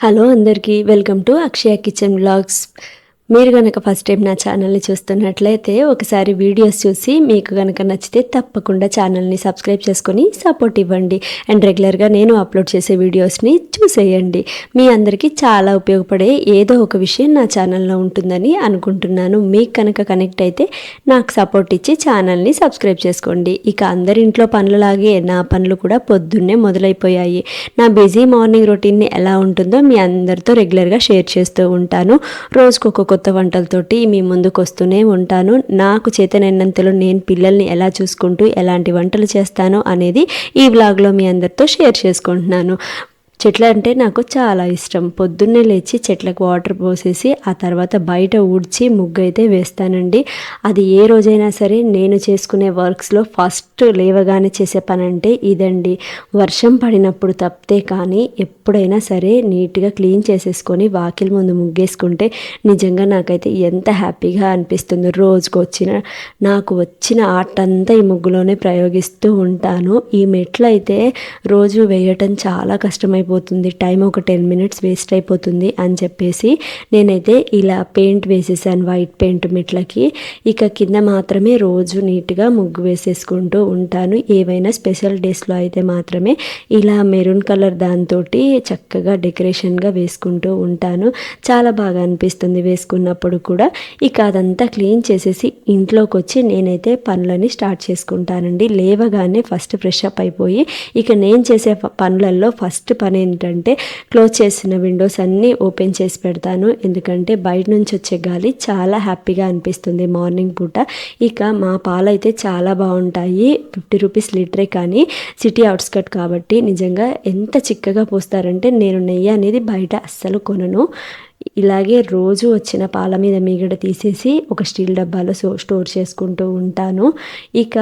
Hello అందరికీ welcome to Akshaya kitchen blogs మీరు కనుక ఫస్ట్ టైం నా ఛానల్ని చూస్తున్నట్లయితే ఒకసారి వీడియోస్ చూసి మీకు కనుక నచ్చితే తప్పకుండా ఛానల్ని సబ్స్క్రైబ్ చేసుకొని సపోర్ట్ ఇవ్వండి. అండ్ రెగ్యులర్గా నేను అప్లోడ్ చేసే వీడియోస్ని చూసేయండి. మీ అందరికీ చాలా ఉపయోగపడే ఏదో ఒక విషయం నా ఛానల్లో ఉంటుందని అనుకుంటున్నాను. మీకు కనుక కనెక్ట్ అయితే నాకు సపోర్ట్ ఇచ్చి ఛానల్ని సబ్స్క్రైబ్ చేసుకోండి. ఇక అందరి ఇంట్లో పనులలాగే నా పనులు కూడా పొద్దున్నే మొదలైపోయాయి. నా బిజీ మార్నింగ్ రొటీన్ని ఎలా ఉంటుందో మీ అందరితో రెగ్యులర్గా షేర్ చేస్తూ ఉంటాను. రోజుకొక కొత్త వంటలతోటి మీ ముందుకు వస్తూనే ఉంటాను. నాకు చేతనైనంతలో నేను పిల్లల్ని ఎలా చూసుకుంటూ ఎలాంటి వంటలు చేస్తానో అనేది ఈ వ్లాగ్లో మీ అందరితో షేర్ చేసుకుంటున్నాను. చెట్లు అంటే నాకు చాలా ఇష్టం. పొద్దున్నే లేచి చెట్లకు వాటర్ పోసేసి ఆ తర్వాత బయట ఊడ్చి ముగ్గు అయితే వేస్తానండి. అది ఏ రోజైనా సరే నేను చేసుకునే వర్క్స్లో ఫస్ట్ లేవగానే చేసే పని అంటే ఇదండి. వర్షం పడినప్పుడు తప్పితే కానీ ఎప్పుడైనా సరే నీట్గా క్లీన్ చేసేసుకొని వాకిలి ముందు ముగ్గేసుకుంటే నిజంగా నాకైతే ఎంత హ్యాపీగా అనిపిస్తుందో. రోజుకు వచ్చిన నాకు వచ్చిన ఆర్ట్ అంతా ఈ ముగ్గులోనే ప్రయోగిస్తూ ఉంటాను. ఈ మెట్లు అయితే రోజు వేయటం చాలా కష్టమైపోతుంది. టైం ఒక టెన్ మినిట్స్ వేస్ట్ అయిపోతుంది అని చెప్పేసి నేనైతే ఇలా పెయింట్ వేసేసాను వైట్ పెయింట్ మెట్లకి. ఇక కింద మాత్రమే రోజు నీట్గా ముగ్గు వేసేసుకుంటూ ఉంటాను. ఏవైనా స్పెషల్ డేస్లో అయితే మాత్రమే ఇలా మెరూన్ కలర్ దాంతో చక్కగా డెకరేషన్గా వేసుకుంటూ ఉంటాను. చాలా బాగా అనిపిస్తుంది వేసుకున్నప్పుడు కూడా. ఇక అదంతా క్లీన్ చేసేసి ఇంట్లోకి వచ్చి నేనైతే పనులని స్టార్ట్ చేసుకుంటానండి. లేవగానే ఫస్ట్ ఫ్రెష్ అప్ అయిపోయి ఇక నేను చేసే పనులలో ఫస్ట్ పని ఏంటంటే క్లోజ్ చేసిన విండోస్ అన్నీ ఓపెన్ చేసి పెడతాను. ఎందుకంటే బయట నుంచి వచ్చే గాలి చాలా హ్యాపీగా అనిపిస్తుంది మార్నింగ్ పూట. ఇక మా పాలైతే చాలా బాగుంటాయి. ఫిఫ్టీ రూపీస్ లీటరే కానీ సిటీ అవుట్స్కట్ కాబట్టి నిజంగా ఎంత చిక్కగా పోస్తారంటే నేను నెయ్యి అనేది బయట అస్సలు కొనను. ఇలాగే రోజు వచ్చిన పాల మీద మీగడ తీసేసి ఒక స్టీల్ డబ్బాలో స్టోర్ చేసుకుంటూ ఉంటాను. ఇక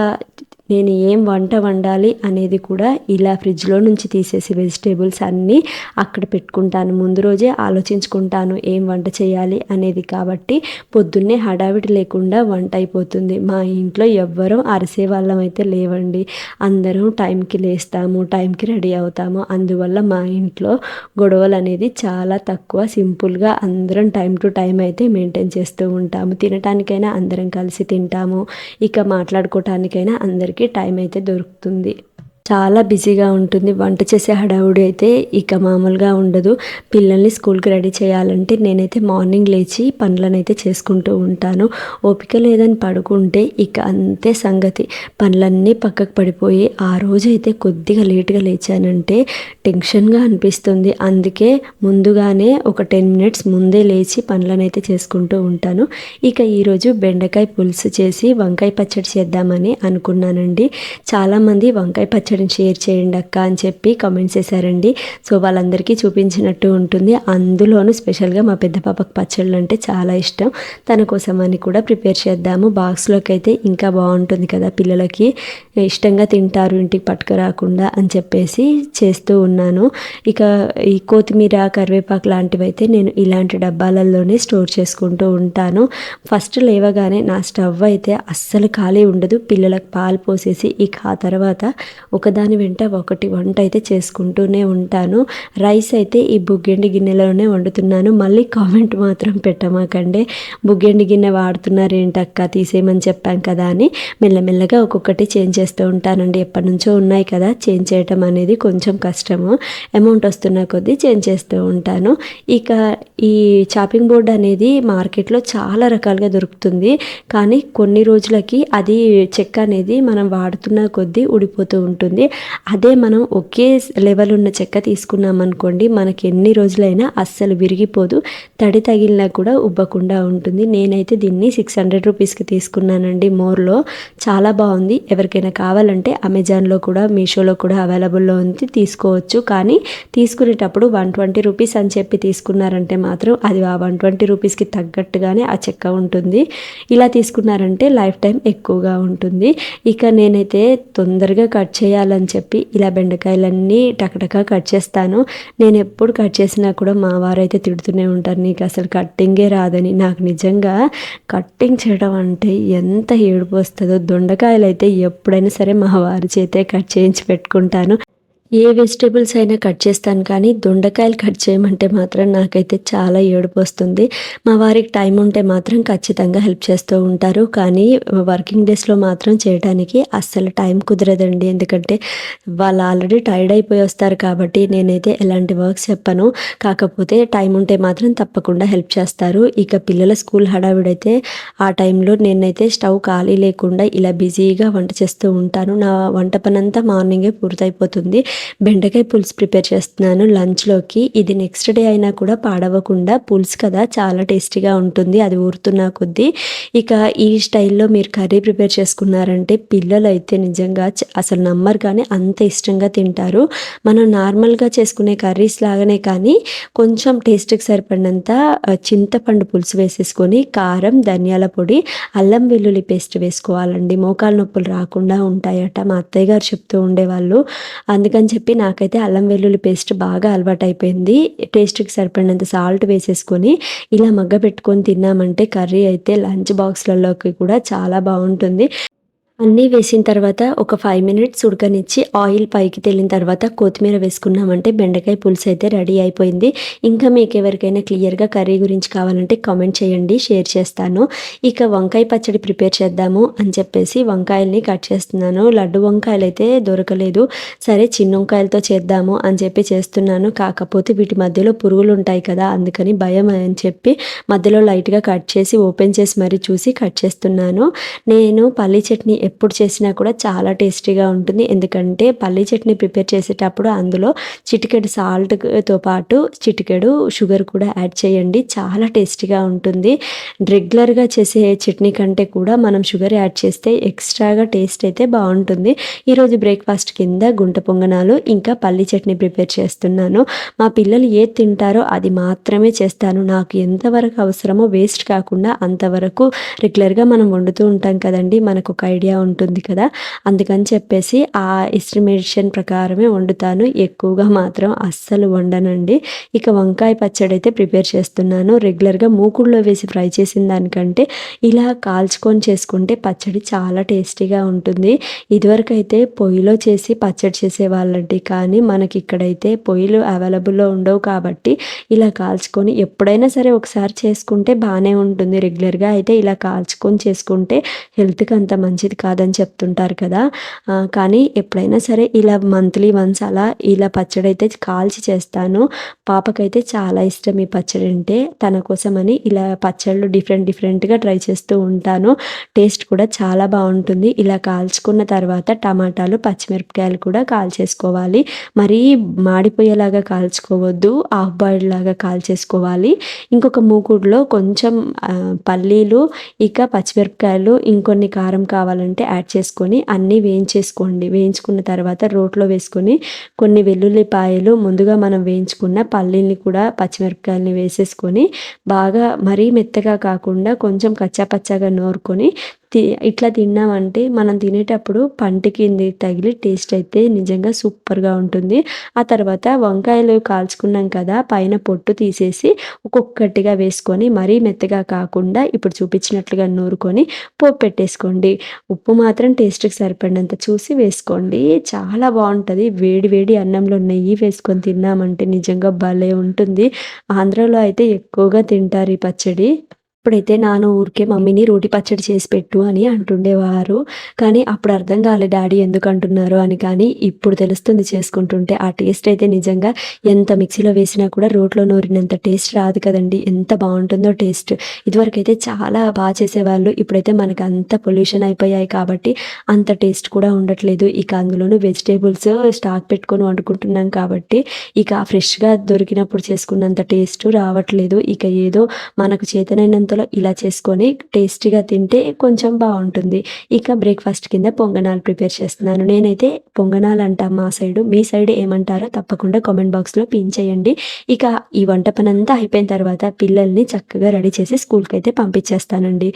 నేను ఏం వంట వండాలి అనేది కూడా ఇలా ఫ్రిడ్జ్లో నుంచి తీసేసి వెజిటేబుల్స్ అన్నీ అక్కడ పెట్టుకుంటాను. ముందు రోజే ఆలోచించుకుంటాను ఏం వంట చేయాలి అనేది కాబట్టి పొద్దున్నే హడావిడి లేకుండా వంట అయిపోతుంది. మా ఇంట్లో ఎవ్వరూ అరిసే వాళ్ళం అయితే లేవండి. అందరం టైంకి లేస్తాము టైంకి రెడీ అవుతాము. అందువల్ల మా ఇంట్లో గొడవలు అనేది చాలా తక్కువ. సింపుల్గా అందరం టైం టు టైం అయితే మెయింటైన్ చేస్తూ ఉంటాము. తినటానికైనా అందరం కలిసి తింటాము. ఇక మాట్లాడుకోవటానికైనా అందరికీ టైం అయితే దొరుకుతుంది. చాలా బిజీగా ఉంటుంది. వంట చేసే హడావుడి అయితే ఇక మామూలుగా ఉండదు. పిల్లల్ని స్కూల్కి రెడీ చేయాలంటే నేనైతే మార్నింగ్ లేచి పనులనైతే చేసుకుంటూ ఉంటాను. ఓపిక లేదని పడుకుంటే ఇక అంతే సంగతి. పనులన్నీ పక్కకు పడిపోయి ఆ రోజు అయితే కొద్దిగా లేట్గా లేచానంటే టెన్షన్గా అనిపిస్తుంది. అందుకే ముందుగానే ఒక టెన్ మినిట్స్ ముందే లేచి పనులనైతే చేసుకుంటూ ఉంటాను. ఇక ఈరోజు బెండకాయ పులుసు చేసి వంకాయ పచ్చడి చేద్దామని అనుకున్నానండి. చాలామంది వంకాయ పచ్చడి పచ్చడిని షేర్ చేయండి అక్క అని చెప్పి కామెంట్స్ చేశారండి. సో వాళ్ళందరికీ చూపించినట్టు ఉంటుంది. అందులోనూ స్పెషల్గా మా పెద్ద పాపకు పచ్చళ్ళు అంటే చాలా ఇష్టం. తన కోసం అని కూడా ప్రిపేర్ చేద్దాము. బాక్స్లోకి అయితే ఇంకా బాగుంటుంది కదా పిల్లలకి. ఇష్టంగా తింటారు ఇంటికి పట్టుకురాకుండా అని చెప్పేసి చేస్తూ ఉన్నాను. ఇక ఈ కొత్తిమీర కరివేపాకు లాంటివి అయితే నేను ఇలాంటి డబ్బాలలోనే స్టోర్ చేసుకుంటూ ఉంటాను. ఫస్ట్ లేవగానే నా స్టవ్ అయితే అస్సలు ఖాళీ ఉండదు. పిల్లలకు పాలు పోసేసి ఇక ఆ తర్వాత ఒక ఒకదాని వెంట ఒకటి వంట అయితే చేసుకుంటూనే ఉంటాను. రైస్ అయితే ఈ బుగ్గెండి గిన్నెలోనే వండుతున్నాను. మళ్ళీ కామెంట్ మాత్రం పెట్టమాకండి. బుగ్గెండి గిన్నె వాడుతున్నారు ఏంటక్క తీసేయమని చెప్పాం కదా అని మెల్లమెల్లగా ఒక్కొక్కటి చేంజ్ చేస్తూ ఉంటానండి. ఎప్పటి నుంచో ఉన్నాయి కదా చేంజ్ చేయటం అనేది కొంచెం కష్టము. అమౌంట్ వస్తున్న కొద్దీ చేంజ్ చేస్తూ ఉంటాను. ఇక ఈ చాపింగ్ బోర్డ్ అనేది మార్కెట్లో చాలా రకాలుగా దొరుకుతుంది. కానీ కొన్ని రోజులకి అది చెక్క అనేది మనం వాడుతున్న కొద్దీ ఊడిపోతూ ఉంటుంది. అదే మనం ఒకే లెవెల్ ఉన్న చెక్క తీసుకున్నాం అనుకోండి మనకి ఎన్ని రోజులైనా అస్సలు విరిగిపోదు. తడి తగిలినా కూడా ఉబ్బకుండా ఉంటుంది. నేనైతే దీన్ని సిక్స్ హండ్రెడ్ రూపీస్కి తీసుకున్నానండి మోర్లో. చాలా బాగుంది. ఎవరికైనా కావాలంటే అమెజాన్లో కూడా మీషోలో కూడా అవైలబుల్లో ఉంది తీసుకోవచ్చు. కానీ తీసుకునేటప్పుడు వన్ ట్వంటీ రూపీస్ అని చెప్పి తీసుకున్నారంటే మాత్రం అది ఆ వన్ ట్వంటీ రూపీస్కి తగ్గట్టుగానే ఆ చెక్క ఉంటుంది. ఇలా తీసుకున్నారంటే లైఫ్ టైం ఎక్కువగా ఉంటుంది. ఇక నేనైతే తొందరగా కట్ చేయాలని చెప్పి ఇలా బెండకాయలన్నీ టకటకా కట్ చేస్తాను. నేను ఎప్పుడు కట్ చేసినా కూడా మా వారైతే తిడుతూనే ఉంటారు నీకు అసలు కట్టింగే రాదని. నాకు నిజంగా కట్టింగ్ చేయడం అంటే ఎంత ఏడుపు వస్తుందో. దొండకాయలు అయితే ఎప్పుడైనా సరే మా వారి చేతే కట్ చేయించి పెట్టుకుంటాను. ఏ వెజిటేబుల్స్ అయినా కట్ చేస్తాను కానీ దొండకాయలు కట్ చేయమంటే మాత్రం నాకైతే చాలా ఏడుపు వస్తుంది మా వారికి టైం ఉంటే మాత్రం ఖచ్చితంగా హెల్ప్ చేస్తూ ఉంటారు కానీ వర్కింగ్ డేస్లో మాత్రం చేయడానికి అస్సలు టైం కుదరదండి. ఎందుకంటే వాళ్ళు ఆల్రెడీ టైర్డ్ అయిపోయి వస్తారు కాబట్టి నేనైతే ఎలాంటి వర్క్స్ చెప్పను. కాకపోతే టైం ఉంటే మాత్రం తప్పకుండా హెల్ప్ చేస్తారు. ఇక పిల్లల స్కూల్ హడావిడైతే ఆ టైంలో నేనైతే స్టవ్ ఖాళీ లేకుండా ఇలా బిజీగా వంట చేస్తూ ఉంటాను. నా వంట పనంతా మార్నింగే పూర్తయిపోతుంది. బెండకాయ పులుసు ప్రిపేర్ చేస్తున్నాను లంచ్లోకి. ఇది నెక్స్ట్ డే అయినా కూడా పాడవకుండా పులుసు కదా చాలా టేస్టీగా ఉంటుంది అది ఊరుతున్న కొద్దీ. ఇక ఈ స్టైల్లో మీరు కర్రీ ప్రిపేర్ చేసుకున్నారంటే పిల్లలు అయితే నిజంగా అసలు నమ్మరు కానీ అంత ఇష్టంగా తింటారు. మనం నార్మల్గా చేసుకునే కర్రీస్ లాగానే కానీ కొంచెం టేస్ట్కి సరిపడినంత చింతపండు పులుసు వేసేసుకొని కారం ధనియాల పొడి అల్లం వెల్లుల్లి పేస్ట్ వేసుకోవాలండి. మోకాలు నొప్పులు రాకుండా ఉంటాయట మా అత్తయ్య గారు చెప్తూ ఉండేవాళ్ళు. అందుకని చెప్పి నాకైతే అల్లం వెల్లుల్లి పేస్ట్ బాగా అలవాటు అయిపోయింది టేస్ట్కి సరిపడినంత సాల్ట్ వేసేసుకొని ఇలా మగ్గ పెట్టుకొని తిన్నామంటే కర్రీ అయితే లంచ్ బాక్స్లలోకి కూడా చాలా బాగుంటుంది. అన్నీ వేసిన తర్వాత ఒక ఫైవ్ మినిట్స్ ఉడకనిచ్చి ఆయిల్ పైకి తేలిన తర్వాత కొత్తిమీర వేసుకున్నామంటే బెండకాయ పులుసు అయితే రెడీ అయిపోయింది. ఇంకా మీకు ఎవరికైనా క్లియర్గా కర్రీ గురించి కావాలంటే కామెంట్ చేయండి షేర్ చేస్తాను. ఇక వంకాయ పచ్చడి ప్రిపేర్ చేద్దాము అని చెప్పేసి వంకాయల్ని కట్ చేస్తున్నాను. లడ్డు వంకాయలు అయితే దొరకలేదు. సరే చిన్న వంకాయలతో చేద్దాము అని చెప్పి చేస్తున్నాను. కాకపోతే వీటి మధ్యలో పురుగులు ఉంటాయి కదా అందుకని భయం అని చెప్పి మధ్యలో లైట్గా కట్ చేసి ఓపెన్ చేసి మరీ చూసి కట్ చేస్తున్నాను. నేను పల్లీ చట్నీ ఎప్పుడు చేసినా కూడా చాలా టేస్టీగా ఉంటుంది. ఎందుకంటే పల్లీ చట్నీ ప్రిపేర్ చేసేటప్పుడు అందులో చిటికెడు సాల్ట్తో పాటు చిటికెడు షుగర్ కూడా యాడ్ చేయండి. చాలా టేస్టీగా ఉంటుంది. రెగ్యులర్గా చేసే చట్నీ కంటే కూడా మనం షుగర్ యాడ్ చేస్తే ఎక్స్ట్రాగా టేస్ట్ అయితే బాగుంటుంది. ఈరోజు బ్రేక్ఫాస్ట్ కింద గుంట పొంగనాలు ఇంకా పల్లీ చట్నీ ప్రిపేర్ చేస్తున్నాను. మా పిల్లలు ఏది తింటారో అది మాత్రమే చేస్తాను. నాకు ఎంతవరకు అవసరమో వేస్ట్ కాకుండా అంతవరకు రెగ్యులర్గా మనం వండుతూ ఉంటాం కదండి. మనకు ఒక ఐడియా ఉంటుంది కదా. అందుకని చెప్పేసి ఆ ఎస్టిమేషన్ ప్రకారమే వండుతాను. ఎక్కువగా మాత్రం అస్సలు వండనండి. ఇక వంకాయ పచ్చడి అయితే ప్రిపేర్ చేస్తున్నాను. రెగ్యులర్గా మూకుడులో వేసి ఫ్రై చేసిన దానికంటే ఇలా కాల్చుకొని చేసుకుంటే పచ్చడి చాలా టేస్టీగా ఉంటుంది. ఇదివరకు అయితే పొయ్యిలో చేసి పచ్చడి చేసేవాళ్ళండి. కానీ మనకి ఇక్కడైతే పొయ్యిలు అవైలబుల్లో ఉండవు కాబట్టి ఇలా కాల్చుకొని ఎప్పుడైనా సరే ఒకసారి చేసుకుంటే బాగానే ఉంటుంది. రెగ్యులర్గా అయితే ఇలా కాల్చుకొని చేసుకుంటే హెల్త్కి అంత మంచిది కాదు కాదని చెప్తుంటారు కదా. కానీ ఎప్పుడైనా సరే ఇలా మంత్లీ వన్స్ అలా ఇలా పచ్చడి అయితే కాల్చి చేస్తాను. పాపకైతే చాలా ఇష్టం ఈ పచ్చడి అంటే. తన కోసమని ఇలా పచ్చళ్ళు డిఫరెంట్ డిఫరెంట్గా ట్రై చేస్తూ ఉంటాను. టేస్ట్ కూడా చాలా బాగుంటుంది. ఇలా కాల్చుకున్న తర్వాత టమాటాలు పచ్చిమిరపకాయలు కూడా కాల్చేసుకోవాలి. మరీ మాడిపోయేలాగా కాల్చుకోవద్దు. హాఫ్ బాయిల్డ్ లాగా కాల్చేసుకోవాలి. ఇంకొక మూకుడులో కొంచెం పల్లీలు ఇక పచ్చిమిరపకాయలు ఇంకొన్ని కారం కావాలంటే యాడ్ చేసుకొని అన్నీ వేయించేసుకోండి. వేయించుకున్న తర్వాత రోట్లో వేసుకొని కొన్ని వెల్లుల్లిపాయలు ముందుగా మనం వేయించుకున్న పల్లీల్ని కూడా పచ్చిమిరపకాయలని వేసేసుకొని బాగా మరీ మెత్తగా కాకుండా కొంచెం కచ్చాపచ్చాగా నూరుకొని ఇట్లా తిన్నామంటే మనం తినేటప్పుడు పంటి కింది తగిలి టేస్ట్ అయితే నిజంగా సూపర్గా ఉంటుంది. ఆ తర్వాత వంకాయలు కాల్చుకున్నాం కదా పైన పొట్టు తీసేసి ఒక్కొక్కటిగా వేసుకొని మరీ మెత్తగా కాకుండా ఇప్పుడు చూపించినట్లుగా నూరుకొని పోపు పెట్టేసుకోండి. ఉప్పు మాత్రం టేస్ట్కి సరిపడినంత చూసి వేసుకోండి. చాలా బాగుంటుంది. వేడి వేడి అన్నంలో నెయ్యి వేసుకొని తిన్నామంటే నిజంగా భలే ఉంటుంది. ఆంధ్రాలో అయితే ఎక్కువగా తింటారు ఈ పచ్చడి. ఇప్పుడైతే నాన్న ఊరికే మమ్మీని రోటి పచ్చడి చేసి పెట్టు అని అంటుండేవారు. కానీ అప్పుడు అర్థం కాలే డాడీ ఎందుకు అంటున్నారు? అని కానీ ఇప్పుడు తెలుస్తుంది చేసుకుంటుంటే ఆ టేస్ట్ అయితే నిజంగా ఎంత మిక్సీలో వేసినా కూడా రోట్లో నూరినంత టేస్ట్ రాదు కదండి. ఎంత బాగుంటుందో టేస్ట్. ఇదివరకైతే చాలా బాగా చేసేవాళ్ళు. ఇప్పుడైతే మనకు అంత పొల్యూషన్ అయిపోయాయి కాబట్టి అంత టేస్ట్ కూడా ఉండట్లేదు. ఇక అందులోనూ వెజిటేబుల్స్ స్టాక్ పెట్టుకొని వండుకుంటున్నాం కాబట్టి ఇక ఫ్రెష్గా దొరికినప్పుడు చేసుకున్నంత టేస్ట్ రావట్లేదు. ఇక ఏదో మనకు చేతనైనంత చేతనైనంతలో ఇలా చేసుకొని టేస్టీగా తింటే కొంచెం బాగుంటుంది. ఇక బ్రేక్ఫాస్ట్ కింద పొంగనాలు ప్రిపేర్ చేస్తున్నాను. నేనైతే పొంగనాలు అంటాం మా సైడు. మీ సైడ్ ఏమంటారో తప్పకుండా కామెంట్ బాక్స్లో పిన్ చేయండి. ఇక ఈ వంట పని అంతా అయిపోయిన తర్వాత పిల్లల్ని చక్కగా రెడీ చేసి స్కూల్కి అయితే పంపించేస్తానండి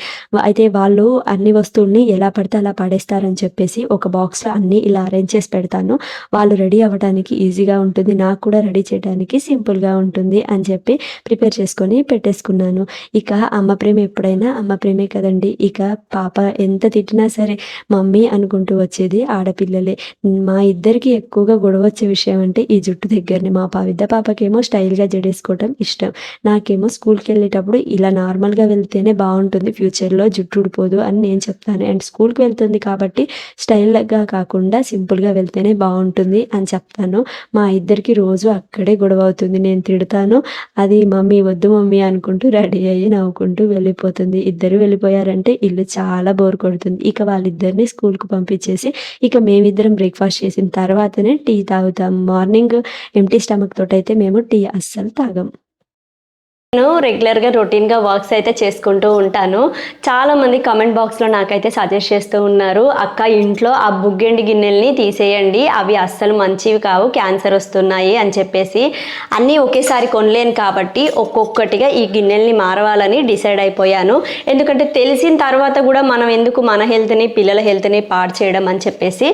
అయితే వాళ్ళు అన్ని వస్తువుల్ని ఎలా పడితే అలా పడేస్తారని చెప్పేసి ఒక బాక్స్లో అన్ని ఇలా అరేంజ్ చేసి పెడతాను. వాళ్ళు రెడీ అవ్వడానికి ఈజీగా ఉంటుంది. నాకు కూడా రెడీ చేయడానికి సింపుల్గా ఉంటుంది అని చెప్పి ప్రిపేర్ చేసుకొని పెట్టేసుకున్నాను. ఇక ఆ అమ్మ ప్రేమ ఎప్పుడైనా అమ్మ ప్రేమే కదండి. ఇక పాప ఎంత తిట్టినా సరే మమ్మీ అనుకుంటూ వచ్చేది ఆడపిల్లలే. మా ఇద్దరికి ఎక్కువగా గొడవ వచ్చే విషయం అంటే ఈ జుట్టు దగ్గరనే. మా విద్య పాపకేమో స్టైల్గా జడేసుకోవటం ఇష్టం. నాకేమో స్కూల్కి వెళ్ళేటప్పుడు ఇలా నార్మల్గా వెళ్తేనే బాగుంటుంది. ఫ్యూచర్లో జుట్టు ఉడిపోదు అని నేను చెప్తాను. అండ్ స్కూల్కి వెళ్తుంది కాబట్టి స్టైల్గా కాకుండా సింపుల్గా వెళ్తేనే బాగుంటుంది అని చెప్తాను. మా ఇద్దరికి రోజు అక్కడే గొడవ అవుతుంది. నేను తిడతాను. అది మమ్మీ వద్దు మమ్మీ అనుకుంటూ రెడీ అయ్యి నవ్వుకుంటాను నవ్వుకుంటూ వెళ్ళిపోతుంది. ఇద్దరు వెళ్ళిపోయారంటే ఇల్లు చాలా బోర్ కొడుతుంది. ఇక వాళ్ళిద్దరిని స్కూల్కి పంపించేసి ఇక మేమిద్దరం బ్రేక్ఫాస్ట్ చేసిన తర్వాతనే టీ తాగుతాం. మార్నింగ్ ఎంటీ స్టమక్ తోటైతే మేము టీ అస్సలు తాగం. నేను రెగ్యులర్గా రొటీన్గా వర్క్స్ అయితే చేసుకుంటూ ఉంటాను. చాలామంది కమెంట్ బాక్స్లో నాకైతే సజెస్ట్ చేస్తూ ఉన్నారు అక్క ఇంట్లో ఆ బుగ్గెండి గిన్నెల్ని తీసేయండి అవి అస్సలు మంచివి కావు క్యాన్సర్ వస్తున్నాయి అని చెప్పేసి అన్నీ ఒకేసారి కొనలేను కాబట్టి ఒక్కొక్కటిగా ఈ గిన్నెల్ని మారవాలని డిసైడ్ అయిపోయాను. ఎందుకంటే తెలిసిన తర్వాత కూడా మనం ఎందుకు మన హెల్త్ని పిల్లల హెల్త్ని పాడు చేయడం అని చెప్పేసి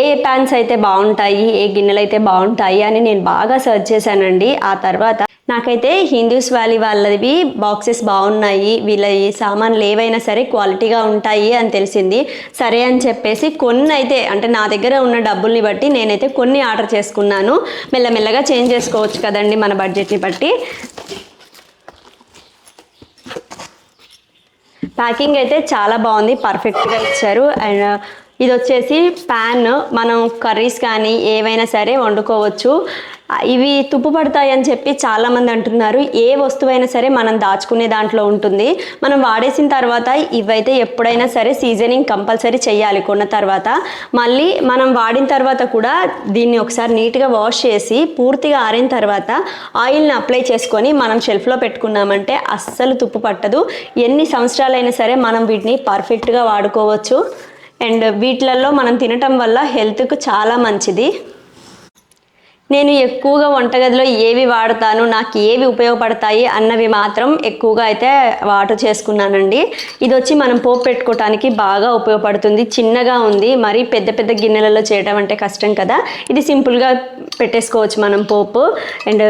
ఏ ప్యాన్స్ అయితే బాగుంటాయి ఏ గిన్నెలు అయితే బాగుంటాయి అని నేను బాగా సెర్చ్ చేశానండి. ఆ తర్వాత నాకైతే హిందూస్ వ్యాలీ వాళ్ళవి బాక్సెస్ బాగున్నాయి వీళ్ళ ఈ సామాన్లు ఏవైనా సరే క్వాలిటీగా ఉంటాయి అని తెలిసింది. సరే అని చెప్పేసి కొన్ని అయితే అంటే నా దగ్గర ఉన్న డబ్బుల్ని బట్టి నేనైతే కొన్ని ఆర్డర్ చేసుకున్నాను. మెల్లమెల్లగా చేంజ్ చేసుకోవచ్చు కదండి మన బడ్జెట్ని బట్టి. ప్యాకింగ్ అయితే చాలా బాగుంది పర్ఫెక్ట్గా ఇచ్చారు. అండ్ ఇది వచ్చేసి ప్యాన్ మనం కర్రీస్ కానీ ఏవైనా సరే వండుకోవచ్చు. ఇవి తుప్పు పడతాయి అని చెప్పి చాలామంది అంటున్నారు. ఏ వస్తువైనా సరే మనం దాచుకునే దాంట్లో ఉంటుంది. మనం వాడేసిన తర్వాత ఇవైతే ఎప్పుడైనా సరే సీజనింగ్ కంపల్సరీ చేయాలి కొన్న తర్వాత. మళ్ళీ మనం వాడిన తర్వాత కూడా దీన్ని ఒకసారి నీట్గా వాష్ చేసి పూర్తిగా ఆరిన తర్వాత ఆయిల్ని అప్లై చేసుకొని మనం షెల్ఫ్లో పెట్టుకున్నామంటే అస్సలు తుప్పు పట్టదు. ఎన్ని సంవత్సరాలైనా సరే మనం వీటిని పర్ఫెక్ట్గా వాడుకోవచ్చు. అండ్ వీటిలలో మనం తినటం వల్ల హెల్త్కు చాలా మంచిది. నేను ఎక్కువగా వంటగదిలో ఏవి వాడతాను నాకు ఏవి ఉపయోగపడతాయి అన్నవి మాత్రం ఎక్కువగా అయితే వాటర్ చేసుకున్నానండి. ఇది వచ్చి మనం పోపు పెట్టుకోవటానికి బాగా ఉపయోగపడుతుంది. చిన్నగా ఉంది మరి పెద్ద పెద్ద గిన్నెలలో చేయడం అంటే కష్టం కదా. ఇది సింపుల్గా పెట్టేసుకోవచ్చు మనం పోపు. అండ్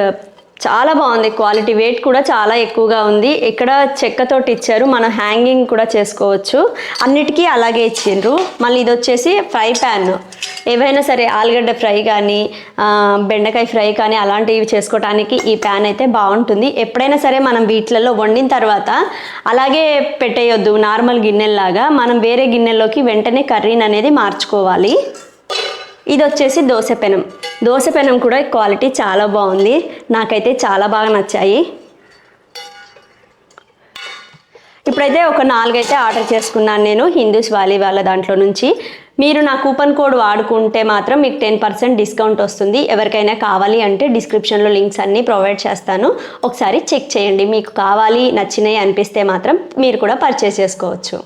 చాలా బాగుంది. క్వాలిటీ వెయిట్ కూడా చాలా ఎక్కువగా ఉంది. ఇక్కడ చెక్కతోటి ఇచ్చారు. మనం హ్యాంగింగ్ కూడా చేసుకోవచ్చు. అన్నిటికీ అలాగే ఇచ్చిండ్రు. మళ్ళీ ఇది వచ్చేసి ఫ్రై ప్యాన్. ఏవైనా సరే ఆలుగడ్డ ఫ్రై కానీ బెండకాయ ఫ్రై కానీ అలాంటివి చేసుకోవడానికి ఈ ప్యాన్ అయితే బాగుంటుంది. ఎప్పుడైనా సరే మనం వీటిలలో వండిన తర్వాత అలాగే పెట్టేయొద్దు. నార్మల్ గిన్నెల్లాగా మనం వేరే గిన్నెల్లోకి వెంటనే కర్రీని అనేది మార్చుకోవాలి. ఇది వచ్చేసి దోశ పెనం. దోశ పెనం కూడా క్వాలిటీ చాలా బాగుంది. నాకైతే చాలా బాగా నచ్చాయి. ఇప్పుడైతే ఒక నాలుగైతే ఆర్డర్ చేసుకున్నాను నేను హిందూస్ వాలీ వాళ్ళ దాంట్లో నుంచి. మీరు నా కూపన్ కోడ్ వాడుకుంటే మాత్రం మీకు టెన్ పర్సెంట్ డిస్కౌంట్ వస్తుంది. ఎవరికైనా కావాలి అంటే డిస్క్రిప్షన్లో లింక్స్ అన్నీ ప్రొవైడ్ చేస్తాను. ఒకసారి చెక్ చేయండి. మీకు కావాలి నచ్చినాయి అనిపిస్తే మాత్రం మీరు కూడా పర్చేస్ చేసుకోవచ్చు.